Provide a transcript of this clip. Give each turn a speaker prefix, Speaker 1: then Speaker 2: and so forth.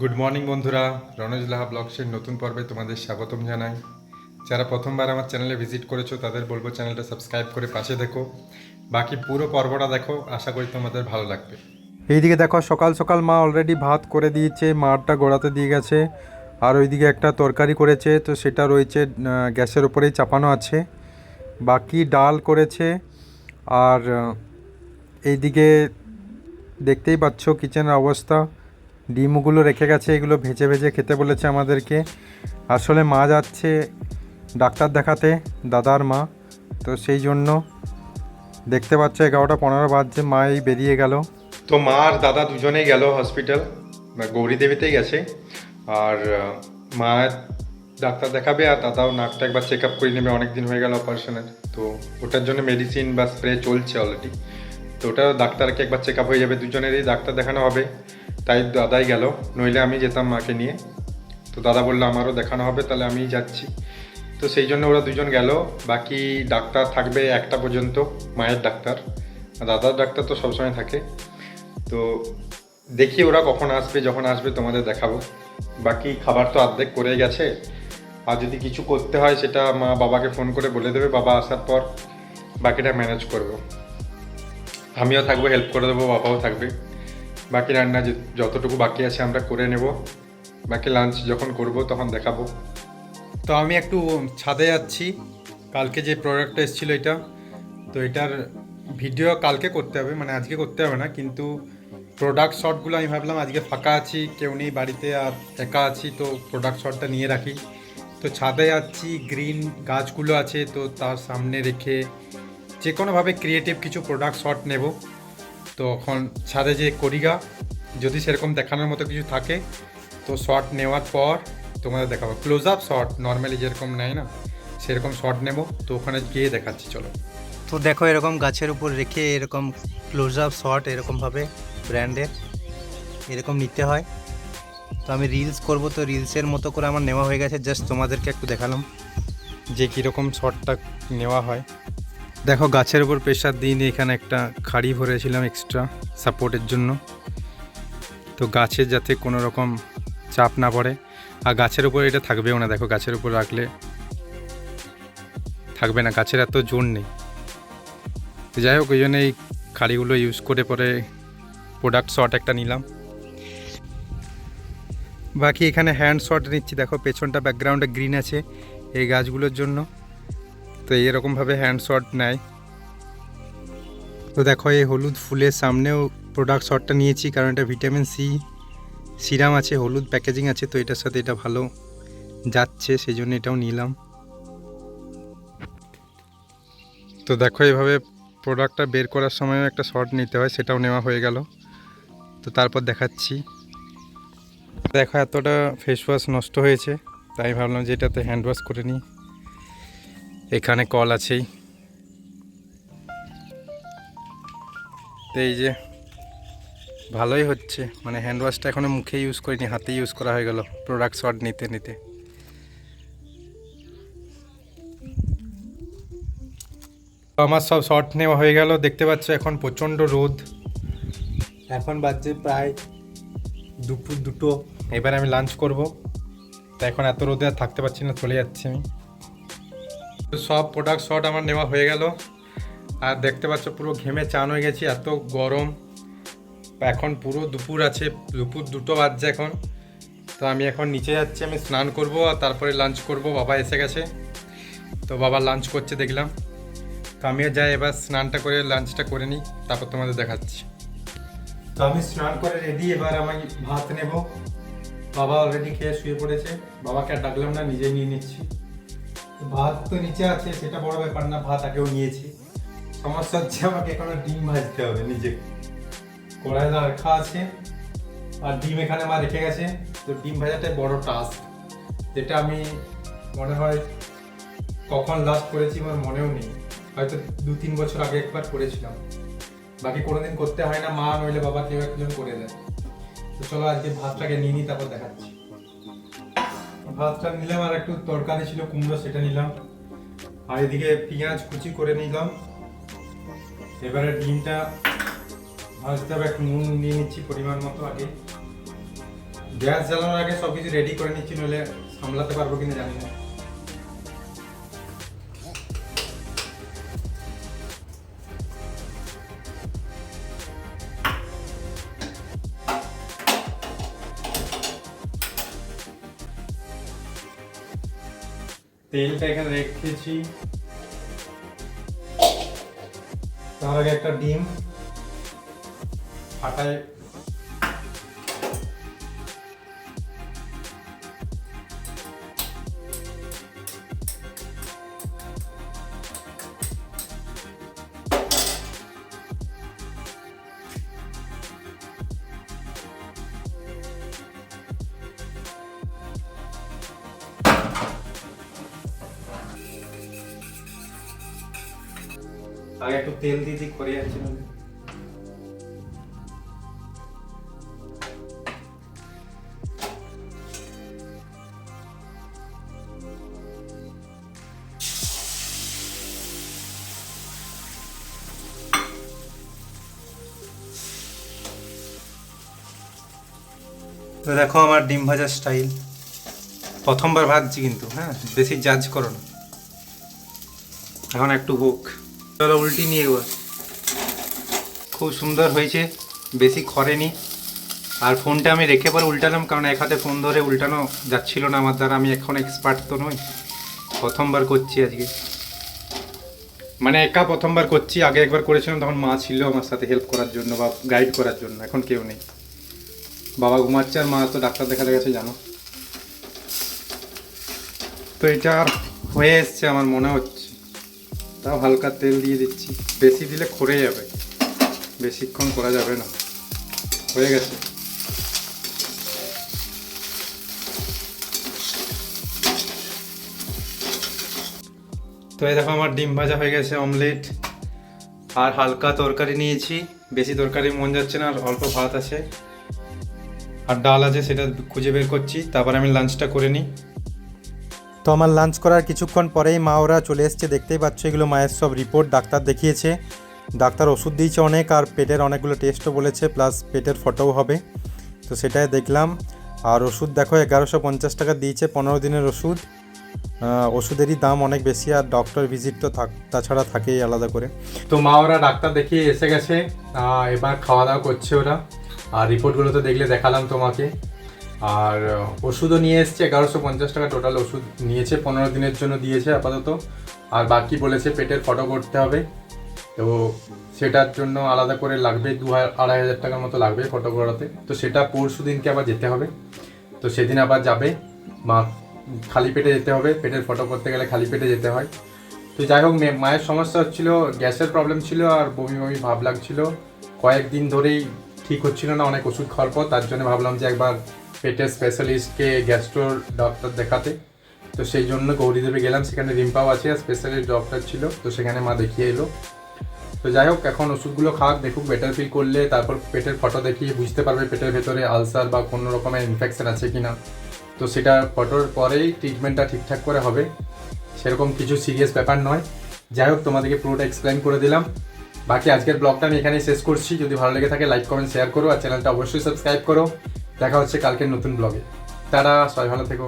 Speaker 1: Good morning বন্ধুরা। রনজ লাহা ব্লগসের নতুন পর্বে তোমাদের স্বাগতম জানাই। যারা প্রথমবার আমার চ্যানেলে ভিজিট করেছ, তাদের বলব চ্যানেলটা সাবস্ক্রাইব করে পাশে দেখো। বাকি পুরো পর্বটা দেখো, আশা করি তোমাদের ভালো লাগবে। এইদিকে দেখো, সকাল সকাল মা অলরেডি ভাত করে দিয়েছে, মারটা গোড়াতে দিয়ে গেছে, আর ওইদিকে একটা তরকারি করেছে, তো সেটা রয়েছে গ্যাসের উপরেই চাপানো আছে। বাকি ডাল করেছে, আর এইদিকে দেখতেই পাচ্ছ কিচেনের অবস্থা। ডিমগুলো রেখে গেছে, এগুলো ভেজে ভেজে খেতে বলেছে আমাদেরকে। আসলে মা যাচ্ছে ডাক্তার দেখাতে, দাদার মা। তো সেই জন্য দেখতে পাচ্ছ এগারোটা পনেরো বাজছে, মা এই বেরিয়ে গেল। তো মা আর দাদা দুজনেই গেল হসপিটাল গৌরী দেবীতেই গেছে। আর মা ডাক্তার দেখাবে আর দাদাও নাকটা একবার চেক আপ করে নেবে অনেক দিন হয়ে গেল অপারেশনের তো ওটার জন্য মেডিসিন বা স্প্রে চলছে অলরেডি তো ওটা ডাক্তারকে একবার চেক আপ হয়ে যাবে, দুজনেরই ডাক্তার দেখানো হবে। তাই দাদাই গেল। নইলে আমি যেতাম মাকে নিয়ে। তো দাদা বলল, আমারও দেখানো হবে, তাহলে আমিই যাচ্ছি। তো সেই জন্য ওরা দুজন গেল। বাকি ডাক্তার থাকবে একটা পর্যন্ত, মায়ের ডাক্তার। দাদার ডাক্তার তো সবসময় থাকে। তো দেখি ওরা কখন আসবে, যখন আসবে তোমাদের দেখাবো। বাকি খাবার তো অর্ধেক করে গেছে। আর যদি কিছু করতে হয়, সেটা মা বাবাকে ফোন করে বলে দেবে। বাবা আসার পর বাকিটা ম্যানেজ করব। আমিও থাকব, হেল্প করে দেবো, বাবাও থাকবে। বাকি রান্না যতটুকু বাকি আছে আমরা করে নেব। বাকি লাঞ্চ যখন করব তখন দেখাবো। তো আমি একটু ছাদে যাচ্ছি। কালকে যে প্রোডাক্টটা এসেছিল এটা, তো এটার ভিডিও কালকে করতে হবে মানে আজকে করতে হবে না, কিন্তু প্রোডাক্ট শটগুলো আমি ভাবলাম আজকে ফাঁকা আছি, কেউ নেই বাড়িতে আর একা আছি, তো প্রোডাক্ট শটটা নিয়ে রাখি। তো ছাদে যাচ্ছি গ্রিন গাছগুলো আছে, তো তার সামনে রেখে যে কোনোভাবে ক্রিয়েটিভ কিছু প্রোডাক্ট শট নেব। তো এখন ছাদে যে করিগা যদি সেরকম দেখানোর মতো কিছু থাকে, তো শট নেওয়ার পর তোমাদের দেখাবো। ক্লোজ আপ শট নর্মালি যেরকম নেয় না, সেরকম শট নেব। তো ওখানে গিয়ে দেখাচ্ছি, চলো।
Speaker 2: তো দেখো এরকম গাছের উপর রেখে এরকম ক্লোজ আপ শট এরকমভাবে ব্র্যান্ডের এরকম নিতে হয়। তো আমি রিলস করব, তো রিলসের মতো করে আমার নেওয়া হয়ে গেছে। জাস্ট তোমাদেরকে একটু দেখালাম
Speaker 1: যে কীরকম শটটা নেওয়া হয়। দেখো, গাছের উপর প্রেশার দিয়ে নিয়ে এখানে একটা খাড়ি ভরেছিলাম এক্সট্রা সাপোর্টের জন্য। তো গাছের যাতে কোনো রকম চাপ না পড়ে। আর গাছের উপর এটা থাকবেও না, দেখো, গাছের উপর রাখলে থাকবে না, গাছের এত জোর নেই। তো যাই হোক, ওই জন্য এই খাড়িগুলো ইউজ করে পরে প্রোডাক্ট শট একটা নিলাম। বাকি এখানে হ্যান্ড শট নিচ্ছি, দেখো, পেছনটা ব্যাকগ্রাউন্ডে গ্রিন আছে এই গাছগুলোর জন্য। তো এরকমভাবে হ্যান্ড শট নেয়। তো দেখো, এই হলুদ ফুলের সামনেও প্রোডাক্ট শটটা নিয়েছি, কারণ এটা ভিটামিন সি সিরাম আছে, হলুদ প্যাকেজিং আছে, তো এটার সাথে এটা ভালো যাচ্ছে সেই জন্য এটাও নিলাম। তো দেখো এভাবে প্রোডাক্টটা বের করার সময়ও একটা শট নিতে হয়, সেটাও নেওয়া হয়ে গেল। তো তারপর দেখাচ্ছি। দেখো, এতটা ফেস ওয়াশ নষ্ট হয়েছে, তাই ভাবলাম যে এটাতে হ্যান্ড ওয়াশ করে নিই। এখানে কল আছেই। তো এই যে, ভালোই হচ্ছে। মানে হ্যান্ড ওয়াশটা এখনও মুখে ইউজ করিনি, হাতে ইউজ করা হয়ে গেল। প্রোডাক্ট শট নিতে নিতে। আমার সব শট নেওয়া হয়ে গেল। দেখতে পাচ্ছ এখন প্রচণ্ড রোদ। এখন বাজছে প্রায় দুপুর দুটো। এবার আমি লাঞ্চ করব। তা এখন এত রোদে আর থাকতে পারছি না, চলে যাচ্ছি আমি। সব প্রোডাক্ট শট আমার নেওয়া হয়ে গেল। আর দেখতে পাচ্ছ পুরো ঘেমে চান হয়ে গেছি, এত গরম। এখন পুরো দুপুর আছে, দুপুর দুটো বাজছে এখন। তো আমি এখন নিচে যাচ্ছি, আমি স্নান করব আর তারপরে লাঞ্চ করব, বাবা এসে গেছে। তো বাবা লাঞ্চ করছে দেখলাম। তো আমিও যাই, এবার স্নানটা করে লাঞ্চটা করে নিই, তারপর তোমাদের দেখাচ্ছি। তো আমি স্নান করে রেডি এবার আমি ভাত নেব। বাবা অলরেডি খেয়ে শুয়ে পড়েছে, বাবাকে আর ডাকলাম না, নিজেই নিয়ে নিচ্ছি। ভাত তো নিচে আছে, সেটা বড় ব্যাপার না, ভাত আগেও নিয়েছি। সমস্যা হচ্ছে আমাকে এখন ডিম ভাজতে হবে নিজে। কড়াই রাখা আছে, আর ডিম এখানে মা রেখে গেছে। তো ডিম ভাজাটাই বড় টাস্ক যেটা আমি মনে হয় কখন লাস্ট করেছি আমার মনেও নেই। হয়তো দু তিন বছর আগে একবার করেছিলাম। বাকি কোনোদিন করতে হয় না, মা নইলে বাবা কেউ একজন করে দেয়। তো চলো আজকে ভাতটাকে নিয়ে নিই, তারপর দেখাচ্ছি। ভাতটা নিলাম আর একটু তরকারি ছিল, কুমড়ো সেটা নিলাম। আর এদিকে পেঁয়াজ কুচি করে নিলাম। এবারে ডিমটা ভাজতে হবে, একটু নুন নিয়ে নিচ্ছি পরিমাণ মতো আগে। গ্যাস জ্বালানোর আগে সব কিছু রেডি করে নিচ্ছি, নইলে সামলাতে পারব কিনা জানি না। তেলটা এখানে রেখেছি। তার আগে একটা ডিম। ফাটায় আগে একটু তেল দিয়ে দিই করে যাচ্ছি
Speaker 2: তো দেখো আমার ডিম ভাজার স্টাইল। প্রথমবার ভাজছি কিন্তু হ্যাঁ? বেশি জাজ করো না। এখন একটু হোক। চলো উল্টি নিয়ে একবার খুব সুন্দর হয়েছে, বেশি খরেনি আর ফোনটা আমি রেখে পরে উল্টালাম, কারণ এক হাতে ফোন ধরে উল্টানো যাচ্ছিল না আমার দ্বারা, আমি এখন এক্সপার্ট তো নই। প্রথমবার করছি আজকে। মানে একা প্রথমবার করছি, আগে একবার করেছিলাম, তখন মা ছিল আমার সাথে হেল্প করার জন্য বা গাইড করার জন্য, এখন কেউ নেই। বাবা ঘুমাচ্ছে আর মা তো ডাক্তার দেখাতে গেছে, জানো। তো এটা হয়ে এসছে, আমার মনে হচ্ছে। তাও হালকা তেল দিয়ে দিচ্ছি। বেশি দিলে খরে যাবে। বেশিক্ষণ করা যাবে না। হয়ে গেছে। তো এই দেখো আমার ডিম ভাজা হয়ে গেছে অমলেট। আর হালকা তরকারি নিয়েছি। বেশি তরকারি মন যাচ্ছে না, আর অল্প ভাত আছে। আর ডাল আছে সেটা খুঁজে বের করছি। তারপর আমি লাঞ্চটা করে নিই। তো আমার লাঞ্চ করার কিছুক্ষণ পরেই মা ওরা চলে এসছে। দেখতেই পাচ্ছ, এগুলো মায়ের সব রিপোর্ট ডাক্তার দেখিয়েছে। ডাক্তার ওষুধ দিয়েছে অনেক, আর পেটের অনেকগুলো টেস্টও বলেছে প্লাস পেটের ফটোও হবে। তো সেটাই দেখলাম। আর ওষুধ দেখো, এগারোশো পঞ্চাশ টাকা দিয়েছে, পনেরো দিনের ওষুধ। ওষুধেরই দাম অনেক বেশি, আর ডক্টর ভিজিট তো থাক, তাছাড়া থাকেই আলাদা করে।
Speaker 1: তো মা ওরা ডাক্তার দেখিয়ে এসে গেছে। এবার খাওয়া দাওয়া করছে ওরা। আর রিপোর্টগুলো তো দেখলে দেখালাম তোমাকে। আর ওষুধও নিয়ে এসছে, এগারোশো পঞ্চাশ টাকা টোটাল ওষুধ নিয়েছে, পনেরো দিনের জন্য দিয়েছে আপাতত। আর বাকি বলেছে পেটের ফটো করতে হবে। তো সেটার জন্য আলাদা করে লাগবে দু আড়াই হাজার টাকার মতো লাগবে ফটো করাতে। তো সেটা পরশু দিনকে আবার যেতে হবে। তো সেদিন আবার যাবে। মা, খালি পেটে যেতে হবে। পেটের ফটো করতে গেলে খালি পেটে যেতে হয়। তো যাই হোক মায়ের সমস্যা হচ্ছিল, গ্যাসের প্রবলেম ছিল আর বমি বমি ভাব লাগছিল। কয়েকদিন ধরেই ঠিক হচ্ছিল না অনেক ওষুধ খাওয়ার পর, তার জন্য ভাবলাম যে একবার পেটের স্পেশালিস্টকে গ্যাস্ট্রোর ডক্টর দেখাতে। তো সেই জন্য গৌরীদেবে গেলাম, সেখানে রিম্পাও আছে আর স্পেশালিস্ট ডক্টর ছিল, তো সেখানে মা দেখিয়ে এলো। তো যাই হোক, এখন ওষুধগুলো খাক, দেখুক বেটার ফিল করলে, তারপর পেটের ফটো দেখিয়ে বুঝতে পারবে পেটের ভেতরে আলসার বা কোনো রকমের ইনফেকশন আছে কি না তো সেটা ফটোর পরেই ট্রিটমেন্টটা ঠিকঠাক করে হবে, সেরকম কিছু সিরিয়াস ব্যাপার নয়। যাই হোক, তোমাদেরকে পুরোটা এক্সপ্লেন করে দিলাম। বাকি আজকের ব্লগটা আমি এখানেই শেষ করছি। যদি ভালো লেগে থাকে লাইক কমেন্ট শেয়ার করো, আর চ্যানেলটা অবশ্যই সাবস্ক্রাইব করো। দেখা হচ্ছে কালকের নতুন ব্লগে। তারা সবাই ভালো থেকো।